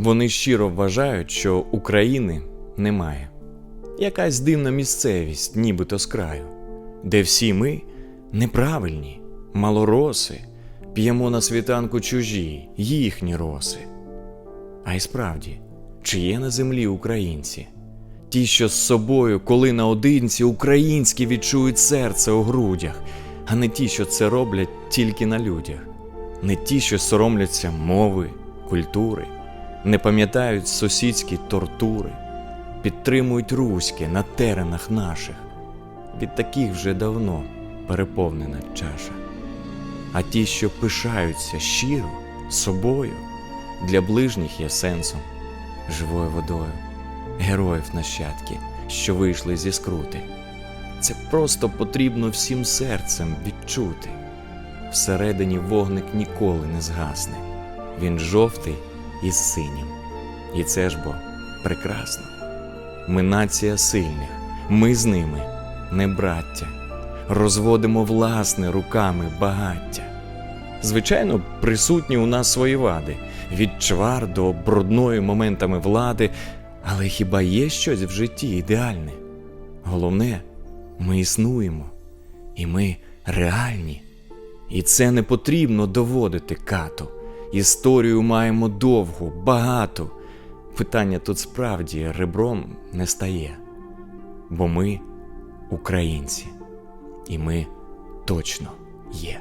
Вони щиро вважають, що України немає. Якась дивна місцевість, нібито з краю, де всі ми неправильні, малороси, п'ємо на світанку чужі, їхні роси. А й справді, чи є на землі українці? Ті, що з собою, коли наодинці, українські відчують серце у грудях, а не ті, що це роблять тільки на людях, не ті, що соромляться мови, культури, не пам'ятають сусідські тортури, підтримують руське на теренах наших. Від таких вже давно переповнена чаша. А ті, що пишаються щиро собою, для ближніх є сенсом, живою водою, героїв нащадки, що вийшли зі скрути. Це просто потрібно всім серцем відчути. Всередині вогник ніколи не згасне. Він жовтий і синім. І це ж бо прекрасно. Ми нація сильних, ми з ними не браття, розводимо власне руками багаття. Звичайно, присутні у нас свої вади, від чвар до брудної моментами влади, але хіба є щось в житті ідеальне? Головне, ми існуємо, і ми реальні. І це не потрібно доводити кату. Історію маємо довгу, багато. Питання тут справді ребром не стає. Бо ми українці, і ми точно є.